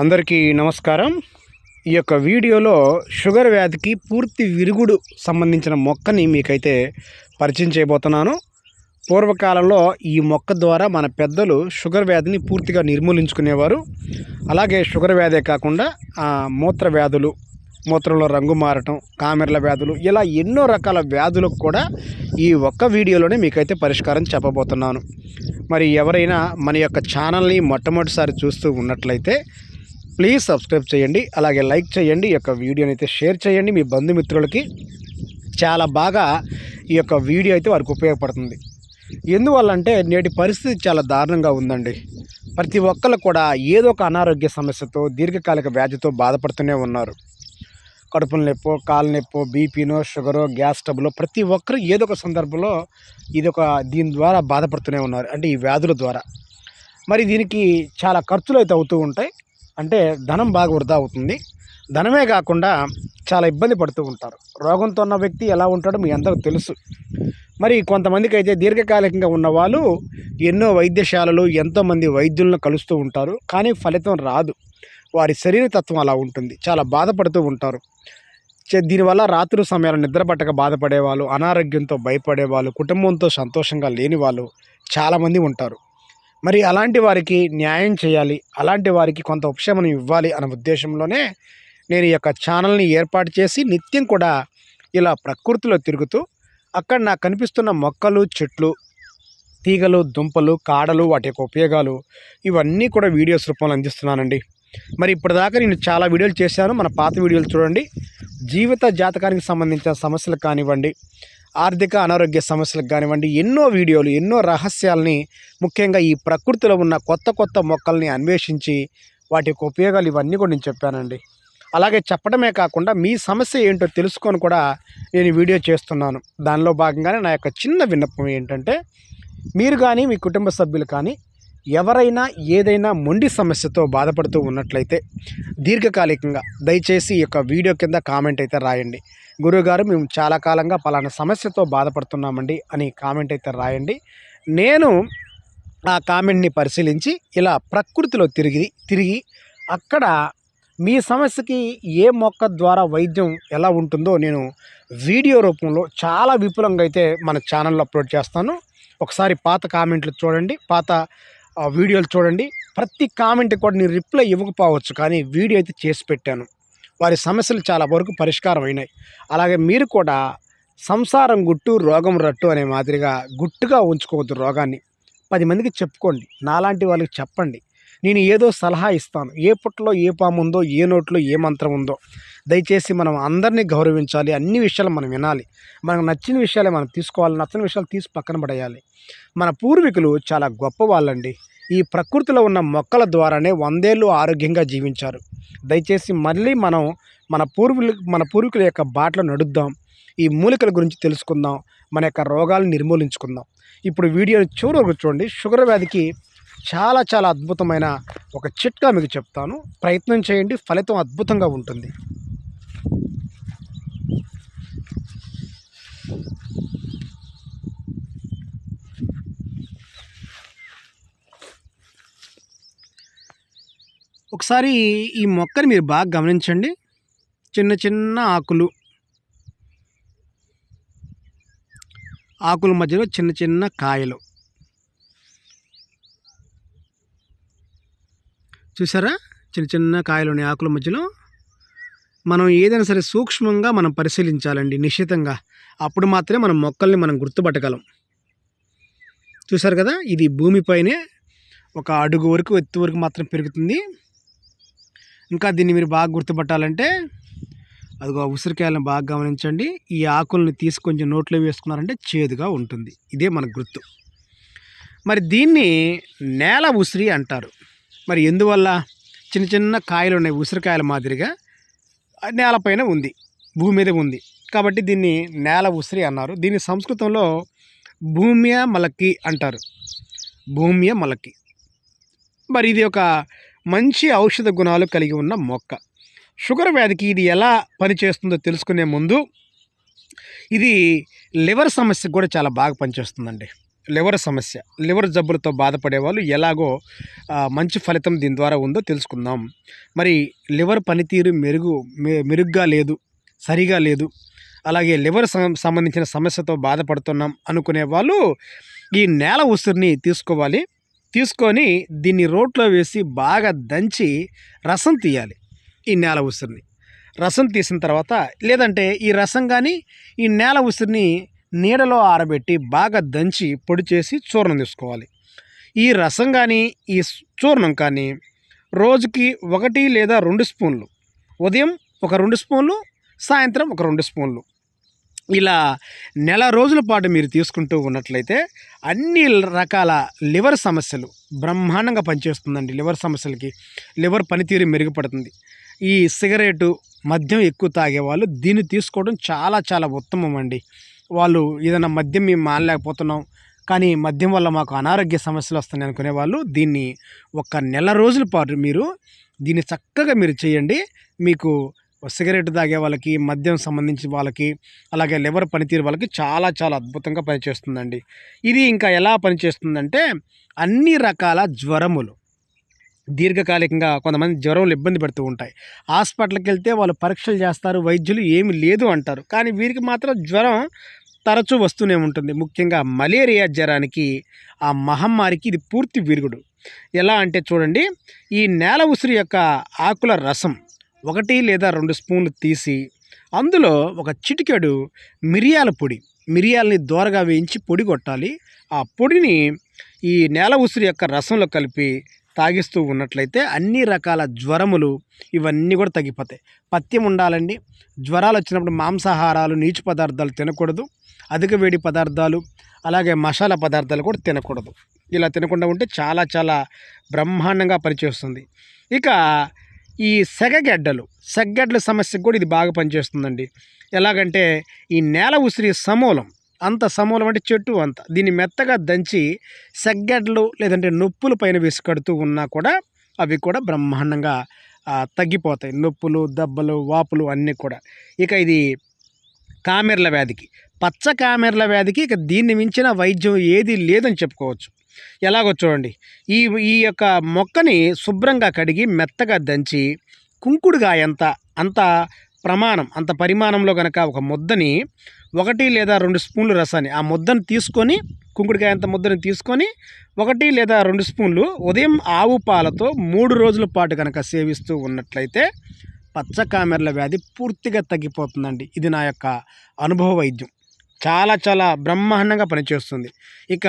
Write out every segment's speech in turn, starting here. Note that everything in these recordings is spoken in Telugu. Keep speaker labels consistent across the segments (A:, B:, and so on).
A: అందరికీ నమస్కారం. ఈ యొక్క వీడియోలో షుగర్ వ్యాధికి పూర్తి విరుగుడు సంబంధించిన మొక్కని మీకైతే పరిచయం చేయబోతున్నాను. పూర్వకాలంలో ఈ మొక్క ద్వారా మన పెద్దలు షుగర్ వ్యాధిని పూర్తిగా నిర్మూలించుకునేవారు. అలాగే షుగర్ వ్యాధే కాకుండా మూత్ర వ్యాధులు మూత్రంలో రంగు మారటం కామెర్ల వ్యాధులు ఇలా ఎన్నో రకాల వ్యాధులకు కూడా ఈ ఒక్క వీడియోలోనే మీకైతే పరిష్కారం చెప్పబోతున్నాను. మరి ఎవరైనా మన యొక్క ఛానల్ని మొట్టమొదటిసారి చూస్తూ ఉన్నట్లయితే ప్లీజ్ సబ్స్క్రైబ్ చేయండి అలాగే లైక్ చేయండి ఈ యొక్క వీడియోని అయితే షేర్ చేయండి. మీ బంధుమిత్రులకి చాలా బాగా ఈ యొక్క వీడియో అయితే వారికి ఉపయోగపడుతుంది. ఎందువల్ల అంటే నేటి పరిస్థితి చాలా దారుణంగా ఉందండి. ప్రతి ఒక్కరు కూడా ఏదో ఒక అనారోగ్య సమస్యతో దీర్ఘకాలిక వ్యాధితో బాధపడుతూనే ఉన్నారు. కడుపుల నొప్పో కాలు నొప్పో బీపీనో షుగరో గ్యాస్ ట్రబులో ప్రతి ఒక్కరు ఏదో ఒక సందర్భంలో ఇది ఒక దీని ద్వారా బాధపడుతూనే ఉన్నారు. అంటే ఈ వ్యాధుల ద్వారా. మరి దీనికి చాలా ఖర్చులు అయితే అవుతూ ఉంటాయి. అంటే ధనం బాగా వృధా అవుతుంది. ధనమే కాకుండా చాలా ఇబ్బంది పడుతూ ఉంటారు. రోగంతో ఉన్న వ్యక్తి ఎలా ఉంటాడో మీ అందరికీ తెలుసు. మరి కొంతమందికి అయితే దీర్ఘకాలికంగా ఉన్న వాళ్ళు ఎన్నో వైద్యశాలలు ఎంతోమంది వైద్యులను కలుస్తూ ఉంటారు. కానీ ఫలితం రాదు. వారి శరీర తత్వం అలా ఉంటుంది. చాలా బాధపడుతూ ఉంటారు. చే- దీనివల్ల రాత్రి సమయాలు నిద్ర పట్టక బాధపడేవాళ్ళు అనారోగ్యంతో భయపడేవాళ్ళు కుటుంబంతో సంతోషంగా లేని వాళ్ళు చాలామంది ఉంటారు. మరి అలాంటి వారికి న్యాయం చేయాలి అలాంటి వారికి కొంత ఉపశమనం ఇవ్వాలి అనే ఉద్దేశంలోనే నేను ఈ యొక్క ఛానల్ని ఏర్పాటు చేసి నిత్యం కూడా ఇలా ప్రకృతిలో తిరుగుతూ అక్కడ నాకు కనిపిస్తున్న మొక్కలు చెట్లు తీగలు దుంపలు కాడలు వాటి యొక్క ఉపయోగాలు ఇవన్నీ కూడా వీడియోస్ రూపంలో అందిస్తున్నానండి. మరి ఇప్పటిదాకా నేను చాలా వీడియోలు చేశాను. మన పాత వీడియోలు చూడండి. జీవిత జాతకానికి సంబంధించిన సమస్యలు కానివ్వండి ఆర్థిక అనారోగ్య సమస్యలకు కానివ్వండి ఎన్నో వీడియోలు ఎన్నో రహస్యాల్ని ముఖ్యంగా ఈ ప్రకృతిలో ఉన్న కొత్త కొత్త మొక్కల్ని అన్వేషించి వాటి యొక్క ఉపయోగాలు ఇవన్నీ కూడా నేను చెప్పానండి. అలాగే చెప్పడమే కాకుండా మీ సమస్య ఏంటో తెలుసుకొని కూడా నేను వీడియో చేస్తున్నాను. దానిలో భాగంగానే నా యొక్క చిన్న విన్నపం ఏంటంటే మీరు కానీ మీ కుటుంబ సభ్యులు కానీ ఎవరైనా ఏదైనా మొండి సమస్యతో బాధపడుతూ ఉన్నట్లయితే దీర్ఘకాలికంగా దయచేసి ఈ యొక్క వీడియో కింద కామెంట్ అయితే రాయండి. గురువుగారు మేము చాలా కాలంగా పలానా సమస్యతో బాధపడుతున్నామండి అని కామెంట్ అయితే రాయండి. నేను ఆ కామెంట్ని పరిశీలించి ఇలా ప్రకృతిలో తిరిగి తిరిగి అక్కడ మీ సమస్యకి ఏ మొక్క ద్వారా వైద్యం ఎలా ఉంటుందో నేను వీడియో రూపంలో చాలా విపులంగా అయితే మన ఛానల్లో అప్లోడ్ చేస్తాను. ఒకసారి పాత కామెంట్లు చూడండి. పాత ఆ, వీడియోలు చూడండి. ప్రతి కామెంట్ కూడా నేను రిప్లై ఇవ్వకపోవచ్చు కానీ వీడియో అయితే చేసి పెట్టాను. వారి సమస్యలు చాలా వరకు పరిష్కారం అయినాయి. అలాగే మీరు కూడా సంసారం గుట్టు రోగం రట్టు అనే మాదిరిగా గుట్టుగా ఉంచుకోవద్దు రోగాన్ని. పది మందికి చెప్పుకోండి. నాలాంటి వాళ్ళకి చెప్పండి. నేను ఏదో సలహా ఇస్తాను. ఏ పుట్టలో ఏ పాము ఉందో ఏ నోట్లో ఏ మంత్రం ఉందో. దయచేసి మనం అందరినీ గౌరవించాలి. అన్ని విషయాలు మనం వినాలి. మనకు నచ్చిన విషయాలే మనం తీసుకోవాలి. నచ్చని విషయాలు తీసి పక్కన పడేయాలి. మన పూర్వీకులు చాలా గొప్ప వాళ్ళండి. ఈ ప్రకృతిలో ఉన్న మొక్కల ద్వారానే వందేళ్ళు ఆరోగ్యంగా జీవించారు. దయచేసి మళ్ళీ మనం మన పూర్వీకులు మన పూర్వీకుల యొక్క బాటలో నడుద్దాం. ఈ మూలికల గురించి తెలుసుకుందాం. మన యొక్క రోగాలను నిర్మూలించుకుందాం. ఇప్పుడు వీడియోని చివరకు చూడండి. షుగర్ వ్యాధికి చాలా చాలా అద్భుతమైన ఒక చిట్కా మీకు చెప్తాను. ప్రయత్నం చేయండి ఫలితం అద్భుతంగా ఉంటుంది. ఒకసారి ఈ మొక్కని మీరు బాగా గమనించండి. చిన్న చిన్న ఆకులు. ఆకుల మధ్యలో చిన్న చిన్న కాయలు. చూసారా చిన్న చిన్న కాయలుని ఆకుల మధ్యలో. మనం ఏదైనా సరే సూక్ష్మంగా మనం పరిశీలించాలండి నిశ్చితంగా. అప్పుడు మాత్రమే మనం మొక్కల్ని మనం గుర్తుపట్టగలం. చూసారు కదా? ఇది భూమిపైనే ఒక అడుగు వరకు ఎత్తు వరకు మాత్రం పెరుగుతుంది. ఇంకా దీన్ని మీరు బాగా గుర్తుపట్టాలంటే అదిగో ఆ ఉసిరికాయలను బాగా గమనించండి. ఈ ఆకుల్ని తీసి కొంచెం నోట్లో వేసుకున్నారంటే చేదుగా ఉంటుంది. ఇదే మన గుర్తు. మరి దీన్ని నేల ఉసిరి అంటారు. మరి ఎందువల్ల చిన్న చిన్న కాయలు ఉన్నాయి ఉసిరికాయల మాదిరిగా నేలపైన ఉంది భూమి మీద ఉంది. కాబట్టి దీన్ని నేల ఉసిరి అన్నారు. దీన్ని సంస్కృతంలో భూమ్య మలకి అంటారు. భూమ్య మలకి మరి ఇది ఒక మంచి ఔషధ గుణాలు కలిగి ఉన్న మొక్క. షుగర్ వ్యాధికి ఇది ఎలా పనిచేస్తుందో తెలుసుకునే ముందు ఇది లివర్ సమస్యకు కూడా చాలా బాగా పనిచేస్తుందండి. లివర్ సమస్య లివర్ జబ్బులతో బాధపడే వాళ్ళు ఎలాగో మంచి ఫలితం దీని ద్వారా ఉందో తెలుసుకుందాం. మరి లివర్ పనితీరు మెరుగు మె- మెరుగ్గా లేదు సరిగా లేదు. అలాగే లివర్ సం- సంబంధించిన సమస్యతో బాధపడుతున్నాం అనుకునే వాళ్ళు ఈ నేల ఉసిరిని తీసుకోవాలి. తీసుకొని దీన్ని రోట్లో వేసి బాగా దంచి రసం తీయాలి ఈ నేల ఉసిరిని. రసం తీసిన తర్వాత లేదంటే ఈ రసం కానీ ఈ నేల ఉసిరిని నీడలో ఆరబెట్టి బాగా దంచి పొడి చేసి చూర్ణం తీసుకోవాలి. ఈ రసం కానీ ఈ చూర్ణం కానీ రోజుకి ఒకటి లేదా రెండు స్పూన్లు. ఉదయం ఒక రెండు స్పూన్లు సాయంత్రం ఒక రెండు స్పూన్లు. ఇలా నెల రోజుల పాటు మీరు తీసుకుంటూ ఉన్నట్లయితే అన్ని రకాల లివర్ సమస్యలు బ్రహ్మాండంగా పనిచేస్తుందండి లివర్ సమస్యలకి. లివర్ పనితీరు మెరుగుపడుతుంది. ఈ సిగరెటు మద్యం ఎక్కువ తాగే వాళ్ళు దీన్ని తీసుకోవడం చాలా చాలా ఉత్తమం అండి. వాళ్ళు ఏదైనా మద్యం మేము మానలేకపోతున్నాం కానీ మద్యం వల్ల మాకు అనారోగ్య సమస్యలు వస్తున్నాయి అనుకునే వాళ్ళు దీన్ని ఒక నెల రోజుల పాటు మీరు దీన్ని చక్కగా మీరు చేయండి. మీకు సిగరెట్ తాగే వాళ్ళకి మద్యం సంబంధించిన వాళ్ళకి అలాగే లివర్ పనితీరు వాళ్ళకి చాలా చాలా అద్భుతంగా పనిచేస్తుందండి. ఇది ఇంకా ఎలా పనిచేస్తుందంటే అన్ని రకాల జ్వరములు దీర్ఘకాలికంగా కొంతమంది జ్వరంలు ఇబ్బంది పెడుతూ ఉంటాయి. హాస్పిటల్కి వెళ్తే వాళ్ళు పరీక్షలు చేస్తారు వైద్యులు ఏమి లేదు అంటారు. కానీ వీరికి మాత్రం జ్వరం తరచూ వస్తూనే ఉంటుంది. ముఖ్యంగా మలేరియా జ్వరానికి ఆ మహమ్మారికి ఇది పూర్తి విరుగుడు. ఎలా అంటే చూడండి ఈ నేల ఉసిరి యొక్క ఆకుల రసం ఒకటి లేదా రెండు స్పూన్లు తీసి అందులో ఒక చిటికెడు మిరియాల పొడి మిరియాలని దోరగా వేయించి పొడి కొట్టాలి. ఆ పొడిని ఈ నేల ఉసిరి యొక్క రసంలో కలిపి తాగిస్తూ ఉన్నట్లయితే అన్ని రకాల జ్వరములు ఇవన్నీ కూడా తగ్గిపోతాయి. పథ్యం ఉండాలండి. జ్వరాలు వచ్చినప్పుడు మాంసాహారాలు నీచు పదార్థాలు తినకూడదు. అధిక వేడి పదార్థాలు అలాగే మసాలా పదార్థాలు కూడా తినకూడదు. ఇలా తినకుండా ఉంటే చాలా చాలా బ్రహ్మాండంగా పనిచేస్తుంది. ఇక ఈ సెగగెడ్డలు సెగ్గెడ్ల సమస్యకు కూడా ఇది బాగా పనిచేస్తుందండి. ఎలాగంటే ఈ నేల ఉసిరి సమూలం అంత సమూలం అంటే చెట్టు అంత. దీన్ని మెత్తగా దంచి సెగ్గడ్లు లేదంటే నొప్పుల పైన విసుకడుతూ కడుతూ ఉన్నా కూడా అవి కూడా బ్రహ్మాండంగా తగ్గిపోతాయి. నొప్పులు దెబ్బలు వాపులు అన్నీ కూడా. ఇక ఇది కామెర్ల వ్యాధికి. పచ్చ కామెర్ల వ్యాధికి ఇక దీన్ని మించిన వైద్యం ఏది లేదని చెప్పుకోవచ్చు. ఎలాగో చూడండి. ఈ ఈ యొక్క మొక్కని శుభ్రంగా కడిగి మెత్తగా దంచి కుంకుడుగాయ అంత అంత ప్రమాణం అంత పరిమాణంలో కనుక ఒక ముద్దని ఒకటి లేదా రెండు స్పూన్లు రసాన్ని ఆ ముద్దను తీసుకొని కుంకుడుకాయ అంత ముద్దను తీసుకొని ఒకటి లేదా రెండు స్పూన్లు ఉదయం ఆవు పాలతో మూడు రోజుల పాటు కనుక సేవిస్తూ ఉన్నట్లయితే పచ్చ కామెర్ల వ్యాధి పూర్తిగా తగ్గిపోతుందండి. ఇది నా యొక్క అనుభవ వైద్యం. చాలా చాలా బ్రహ్మాండంగా పనిచేస్తుంది. ఇక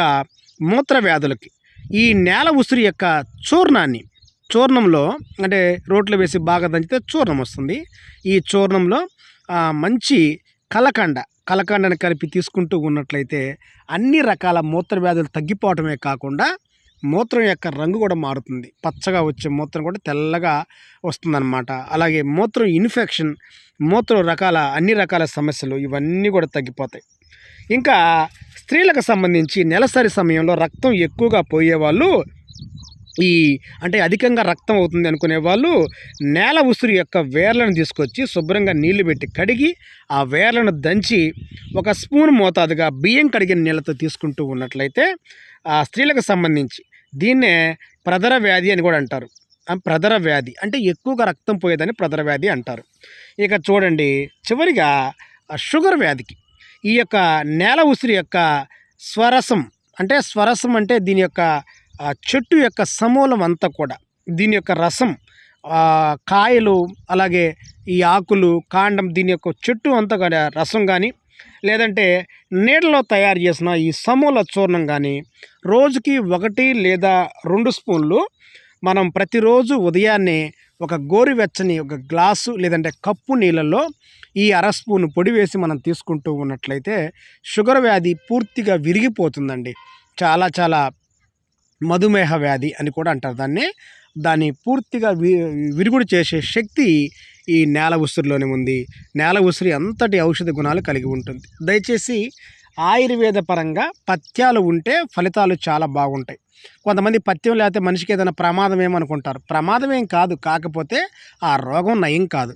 A: మూత్ర వ్యాధులకి. ఈ నేల ఉసిరి యొక్క చూర్ణాన్ని చూర్ణంలో అంటే రోట్లో వేసి బాగా దంచితే చూర్ణం వస్తుంది. ఈ చూర్ణంలో మంచి కలకండ కలకండని కలిపి తీసుకుంటూ ఉన్నట్లయితే అన్ని రకాల మూత్ర వ్యాధులు తగ్గిపోవటమే కాకుండా మూత్రం యొక్క రంగు కూడా మారుతుంది. పచ్చగా వచ్చే మూత్రం కూడా తెల్లగా వస్తుందన్నమాట. అలాగే మూత్రం ఇన్ఫెక్షన్ మూత్రం రకాల అన్ని రకాల సమస్యలు ఇవన్నీ కూడా తగ్గిపోతాయి. ఇంకా స్త్రీలకు సంబంధించి నెలసరి సమయంలో రక్తం ఎక్కువగా పోయేవాళ్ళు ఈ అంటే అధికంగా రక్తం అవుతుంది అనుకునే వాళ్ళు నేల ఉసిరి యొక్క వేర్లను తీసుకొచ్చి శుభ్రంగా నీళ్ళు పెట్టి కడిగి ఆ వేర్లను దంచి ఒక స్పూన్ మోతాదుగా బియ్యం కడిగిన నీళ్ళతో తీసుకుంటూ ఉన్నట్లయితే ఆ స్త్రీలకు సంబంధించి దీన్నే ప్రదర వ్యాధి అని కూడా అంటారు. ప్రదర వ్యాధి అంటే ఎక్కువగా రక్తం పోయేదని ప్రదర వ్యాధి అంటారు. ఇక చూడండి చివరిగా షుగర్ వ్యాధికి ఈ యొక్క నేల ఉసిరి యొక్క స్వరసం అంటే స్వరసం అంటే దీని యొక్క చెట్టు యొక్క సమూలం అంతా కూడా దీని యొక్క రసం కాయలు అలాగే ఈ ఆకులు కాండం దీని యొక్క చెట్టు అంతా రసం కానీ లేదంటే నీళ్ళలో తయారు చేసిన ఈ సమూల చూర్ణం కానీ రోజుకి ఒకటి లేదా రెండు స్పూన్లు మనం ప్రతిరోజు ఉదయాన్నే ఒక గోరువెచ్చని ఒక గ్లాసు లేదంటే కప్పు నీళ్ళల్లో ఈ అర స్పూన్ పొడి వేసి మనం తీసుకుంటూ ఉన్నట్లయితే షుగర్ వ్యాధి పూర్తిగా విరిగిపోతుందండి. చాలా చాలా మధుమేహ వ్యాధి అని కూడా అంటారు. దాన్ని దాన్ని పూర్తిగా వి విరుగుడు చేసే శక్తి ఈ నేల ఉసిరిలోనే ఉంది. నేల ఉసిరి అంతటి ఔషధ గుణాలు కలిగి ఉంటుంది? దయచేసి ఆయుర్వేద పరంగా పథ్యాలు ఉంటే ఫలితాలు చాలా బాగుంటాయి. కొంతమంది పథ్యం లేకపోతే మనిషికి ఏదైనా ప్రమాదం ఏమనుకుంటారు? ప్రమాదం ఏం కాదు. కాకపోతే ఆ రోగం నయం కాదు.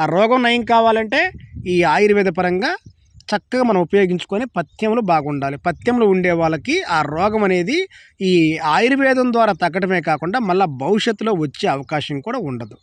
A: ఆ రోగం నయం కావాలంటే ఈ ఆయుర్వేద పరంగా చక్కగా మనం ఉపయోగించుకొని పథ్యంలో బాగుండాలి. పథ్యంలో ఉండే వాళ్ళకి ఆ రోగం అనేది ఈ ఆయుర్వేదం ద్వారా తగ్గడమే కాకుండా మళ్ళీ భవిష్యత్తులో వచ్చే అవకాశం కూడా ఉండదు.